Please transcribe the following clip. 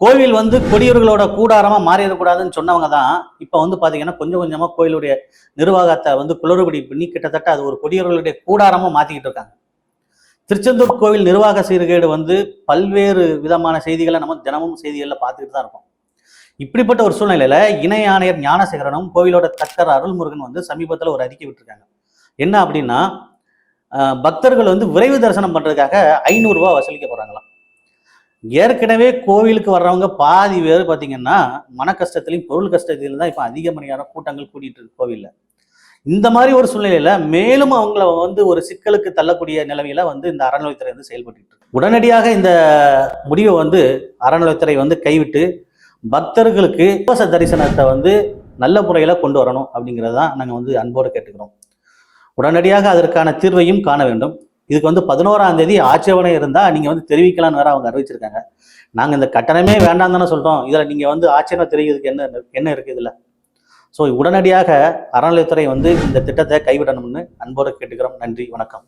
கோவில் வந்து கொடியவர்களோட கூடாரமாக மாறிடக்கூடாதுன்னு சொன்னவங்க தான் இப்போ வந்து பார்த்தீங்கன்னா கொஞ்சம் கொஞ்சமா கோயிலுடைய நிர்வாகத்தை வந்து குளறுபடி பண்ணி கிட்டத்தட்ட அது ஒரு கொடியவர்களுடைய கூடாரமா மாற்றிக்கிட்டு இருக்காங்க. திருச்செந்தூர் கோவில் நிர்வாக சீர்கேடு வந்து பல்வேறு விதமான செய்திகளை நம்ம தினமும் செய்திகளில் பார்த்துக்கிட்டு தான் இருக்கோம். இப்படிப்பட்ட ஒரு சூழ்நிலையில இணை ஆணையர் ஞானசேகரனும் கோவிலோட தக்கர் அருள்முருகன் வந்து சமீபத்தில் ஒரு அறிக்கை விட்டுருக்காங்க. என்ன அப்படின்னா பக்தர்கள் வந்து விரைவு தரிசனம் பண்ணுறதுக்காக ஐநூறு வசூலிக்க போறாங்களாம். ஏற்கனவே கோவிலுக்கு வர்றவங்க பாதி பேர் பார்த்தீங்கன்னா மன கஷ்டத்திலையும் பொருள் கஷ்டத்திலையும் தான் இப்போ அதிகமணியான கூட்டங்கள் கூட்டிகிட்டு இருக்கு கோவிலில். இந்த மாதிரி ஒரு சூழ்நிலையில மேலும் அவங்கள வந்து ஒரு சிக்கலுக்கு தள்ளக்கூடிய நிலைமையில வந்து இந்த அறநிலையத்துறை வந்து செயல்பட்டு இருக்கு. உடனடியாக இந்த முடிவை வந்து அறநிலையத்துறை வந்து கைவிட்டு பக்தர்களுக்கு இலவச தரிசனத்தை வந்து நல்ல முறையில் கொண்டு வரணும் அப்படிங்கிறதான் நாங்கள் வந்து அன்போடு கேட்டுக்கிறோம். உடனடியாக அதற்கான தீர்வையும் காண வேண்டும். இதுக்கு வந்து பதினோராம் தேதி ஆட்சேபனை இருந்தால் நீங்கள் வந்து தெரிவிக்கலாம்னு வேற அவங்க அறிவிச்சிருக்காங்க. நாங்கள் இந்த கட்டணமே வேண்டாம் தானே சொல்கிறோம் இதில் நீங்கள் வந்து ஆட்சேபனை தெரிவிக்கிறதுக்கு என்ன என்ன இருக்குது இதில்? ஸோ உடனடியாக அறநிலையத்துறை வந்து இந்த திட்டத்தை கைவிடணும்னு அன்போடு கேட்டுக்கிறோம். நன்றி வணக்கம்.